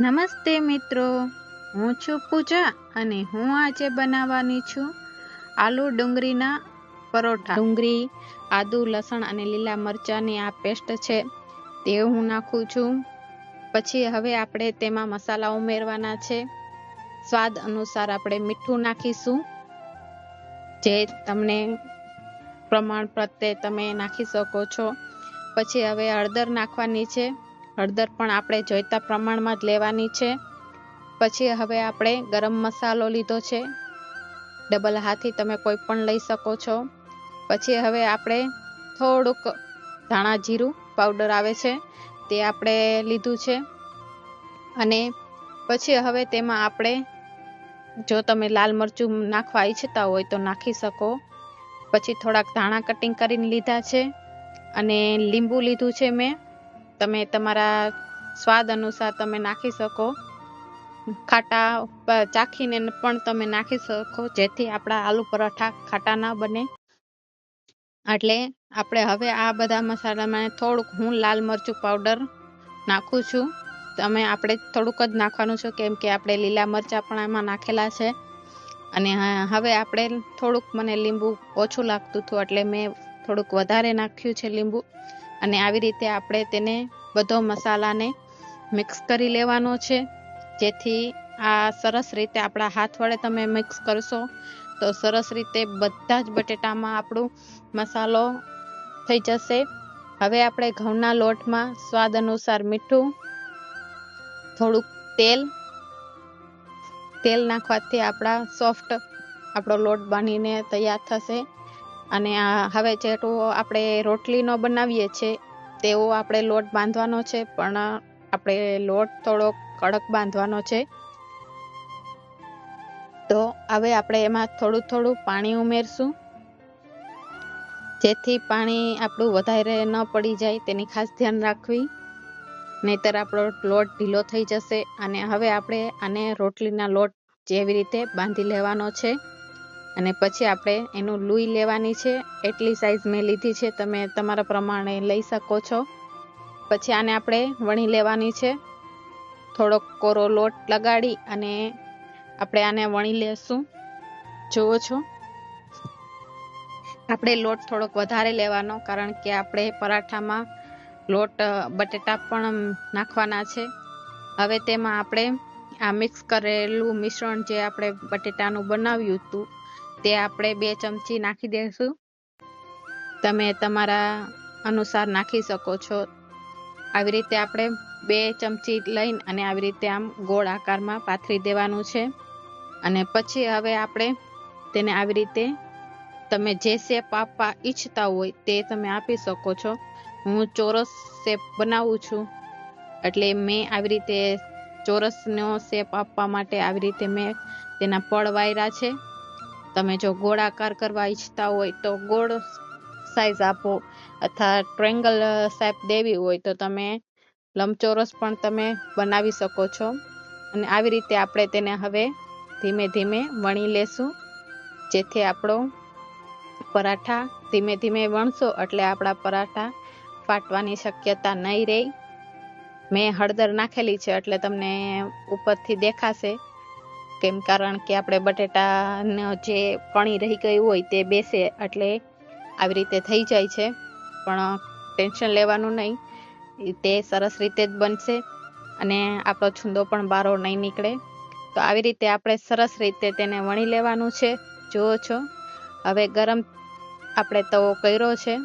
નમસ્તે મિત્રો. હું છું પૂજા અને હું આજે બનાવવાની છું આલુ ડુંગળીના પરોઠા. ડુંગળી, આદુ, લસણ અને લીલા મરચાંની આ પેસ્ટ છે તે હું નાખું છું. પછી હવે આપણે તેમાં મસાલા ઉમેરવાના છે. સ્વાદ અનુસાર આપણે મીઠું નાખીશું. જે તમને પ્રમાણ પ્રત્યે તમે નાખી શકો છો. પછી હવે હળદર નાખવાની છે. હળદર પણ આપણે જોઈતા પ્રમાણમાં જ લેવાની છે. પછી હવે આપણે ગરમ મસાલો લીધો છે. ડબલ હાથી તમે કોઈ પણ લઈ શકો છો. પછી હવે આપણે થોડુંક ધાણા જીરું પાવડર આવે છે, તે આપણે લીધું છે. અને પછી હવે તેમાં આપણે જો તમે લાલ મરચું નાખવા ઈચ્છતા હોય તો નાખી શકો. પછી થોડાક ધાણા કટિંગ કરીને લીધા છે. અને લીંબુ લીધું છે મેં. તમે તમારા સ્વાદ અનુસાર તમે નાખી શકો. ખાટા ચાખીને પણ તમે નાખી શકો, જેથી આપણા આલુ પરાઠા ખાટા ના બને. એટલે આપણે હવે આ બધા મસાલામાં થોડુંક હું લાલ મરચું પાવડર નાખું છું. તમે આપણે થોડુંક જ નાખવાનું છે, કેમ કે આપણે લીલા મરચાં પણ એમાં નાખેલા છે. અને હવે આપણે થોડુંક મને લીંબુ ઓછું લાગતું હતું, એટલે મેં થોડુંક વધારે નાખ્યું છે લીંબુ. અને આવી રીતે આપણે તેને બધો મસાલાને મિક્સ કરી લેવાનો છે. જેથી આ સરસ રીતે આપણા હાથ વડે તમે મિક્સ કરશો, તો સરસ રીતે બધા જ બટેટામાં આપણું મસાલો થઈ જશે. હવે આપણે ઘઉંના લોટમાં સ્વાદ અનુસાર મીઠું, થોડુંક તેલ તેલ નાખવાથી આપણા સોફ્ટ આપણો લોટ બનીને તૈયાર થશે. અને હવે જેટલું આપણે રોટલીનો બનાવીએ છીએ, તેવો આપણે લોટ બાંધવાનો છે, પણ આપણે લોટ થોડો કડક બાંધવાનો છે. તો હવે આપણે એમાં થોડું થોડું પાણી ઉમેરશું. જેથી પાણી આપણું વધારે ન પડી જાય, તેની ખાસ ધ્યાન રાખવી. નહીતર આપણો લોટ ઢીલો થઈ જશે, અને હવે આપણે આને રોટલીના લોટ જેવી રીતે બાંધી લેવાનો છે. અને પછી આપણે એનું લુઈ લેવાની છે. એટલી સાઈઝ મેં લીધી છે, તમે તમારા પ્રમાણે લઈ શકો છો. પછી આને આપણે વણી લેવાની છે. થોડોક કોરો લોટ લગાડી અને આપણે આને વણી લેશું. જુઓ છો. આપણે લોટ થોડોક વધારે લેવાનો, કારણ કે આપણે પરાઠામાં લોટ બટેટા પણ નાખવાના છે. હવે તેમાં આપણે આ મિક્સ કરેલું મિશ્રણ જે આપણે બટેટાનું બનાવ્યું હતું તે આપણે બે ચમચી નાખી દઈશું તમે તમારા અનુસાર નાખી શકો છો. આવી રીતે આપણે બે ચમચી લઈને અને આવી રીતે આમ ગોળ આકારમાં પાથરી દેવાનું છે. અને પછી હવે આપણે તેને આવી રીતે તમે જે શેપ આપવા ઈચ્છતા હોય તે તમે આપી શકો છો. હું ચોરસ શેપ બનાવું છું. એટલે મેં આવી રીતે ચોરસનો શેપ આપવા માટે આવી રીતે મેં તેના પળ વાયરા છે. તમે જો ગોળાકાર કરવા ઈચ્છતા હોય તો ગોળ સાઈઝ આપો અથવા ટ્રેંગલ શેપ દેવી હોય તો તમે લંબચોરસ પણ તમે બનાવી શકો છો. અને આવી રીતે આપણે તેને હવે ધીમે ધીમે વણી લેશું. જેથી આપણો પરાઠા ધીમે ધીમે વણશો એટલે આપણા પરાઠા ફાટવાની શક્યતા નહીં રહે. મેં હળદર નાખેલી છે એટલે તમને ઉપરથી દેખાશે. કેમ કારણ કે આપણે બટેટાનો જે કણી રહી ગયું હોય તે બેસે એટલે આવી રીતે થઈ જાય છે. પણ ટેન્શન લેવાનું નહીં. તે સરસ રીતે જ બનશે અને આપણો છૂંદો પણ બારો નહીં નીકળે. તો આવી રીતે આપણે સરસ રીતે તેને વણી લેવાનું છે. જુઓ છો. હવે ગરમ આપણે તવો કર્યો છે.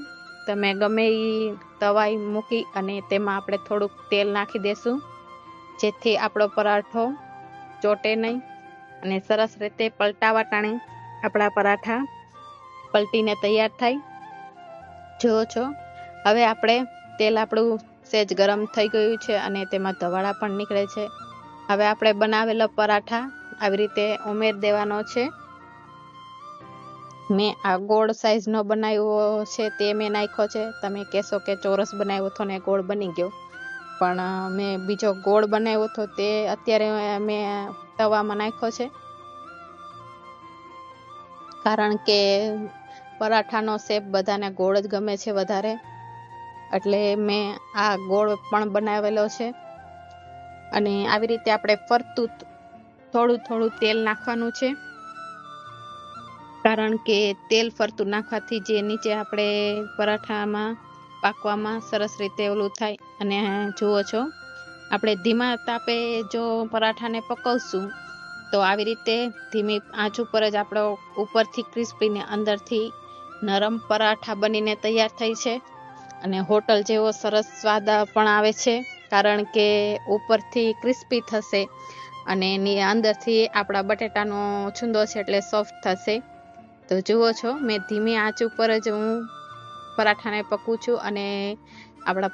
તમે ગમે એ તવાઈ મૂકી અને તેમાં આપણે થોડુંક તેલ નાખી દેશું. જેથી આપણો પરાઠો ચોટે નહીં. અને સરસ રીતે પલટાવા ટાણે આપણા પરાઠા પલટીને તૈયાર થાય. જુઓ છો, હવે આપણે તેલ આપણું સેજ ગરમ થઈ ગયું છે અને તેમાં ધવાળા પણ નીકળે છે. હવે આપણે બનાવેલો પરાઠા આવી રીતે ઉમેર દેવાનો છે. મેં આ ગોળ સાઈઝનો બનાવ્યો છે, તે મેં નાખ્યો છે. તમે કહેશો કે ચોરસ બનાવ્યો હતો ને ગોળ બની ગયો. પણ મેં બીજો ગોળ બનાવ્યો હતો તે અત્યારે મેં તવામાં નાખ્યો છે. કારણ કે પરાઠાનો શેપ બધાને ગોળ જ ગમે છે વધારે. એટલે મેં આ ગોળ પણ બનાવેલો છે. અને આવી રીતે આપણે ફરતું થોડું થોડું તેલ નાખવાનું છે. કારણ કે તેલ ફરતું નાખવાથી જે નીચે આપણે પરાઠામાં પાકવામાં સરસ રીતે ઓલું થાય. અને જુઓ છો, આપણે ધીમા તાપે જો પરાઠાને પકવશું, તો આવી રીતે ધીમી આંચ ઉપર જ આપણો ઉપરથી ક્રિસ્પી ને અંદરથી નરમ પરાઠા બનીને તૈયાર થઈ છે. અને હોટલ જેવો સરસ સ્વાદ પણ આવે છે, કારણ કે ઉપરથી ક્રિસ્પી થશે અને એની અંદરથી આપણા બટેટાનો છુંદો છે એટલે સોફ્ટ થશે. તો જુઓ છો, મેં ધીમી આંચ ઉપર જ હું પરાઠાને પકવું છું અને આપણા